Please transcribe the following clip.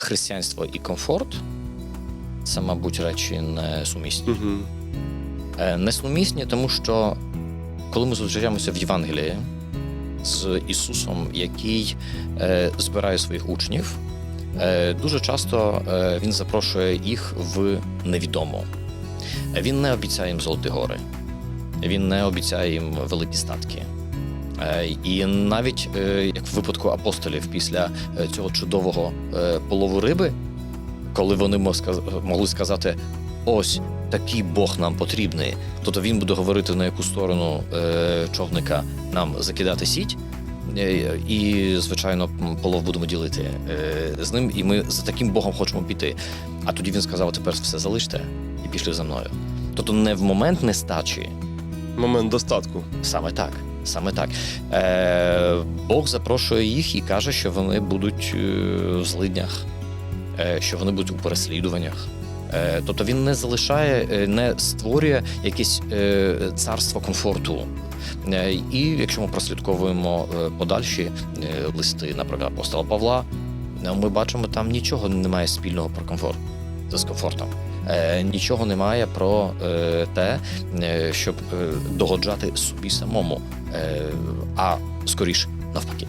християнство і комфорт це, мабуть, речі несумісні. Угу. Е, Несумісні, тому що коли ми зустрічаємося в Євангелії з Ісусом, який е, збирає своїх учнів, е, дуже часто він запрошує їх в невідомо. Він не обіцяє їм золоті гори, він не обіцяє їм великі статки. Е, І навіть е, як в випадку апостолів після е, цього чудового полову риби, коли вони мог могли сказати: ось такий Бог нам потрібний, тобто він буде говорити на яку сторону човника нам закидати сіть. І, звичайно, полов будемо ділити з ним, і ми за таким Богом хочемо піти. А тоді він сказав: тепер все залиште і пішли за мною. Тобто не в момент нестачі, Момент достатку. Саме так. Саме так. Е, Бог запрошує їх і каже, що вони будуть е, в злиднях, е, що вони будуть у переслідуваннях. Е, тобто він не залишає, не створює якесь царство комфорту. І якщо ми прослідковуємо подальші листи, наприклад, апостола Павла, ми бачимо, там нічого немає спільного про комфорт з комфортом. Е, нічого немає про е, те, е, щоб догоджати собі самому, а скоріш навпаки.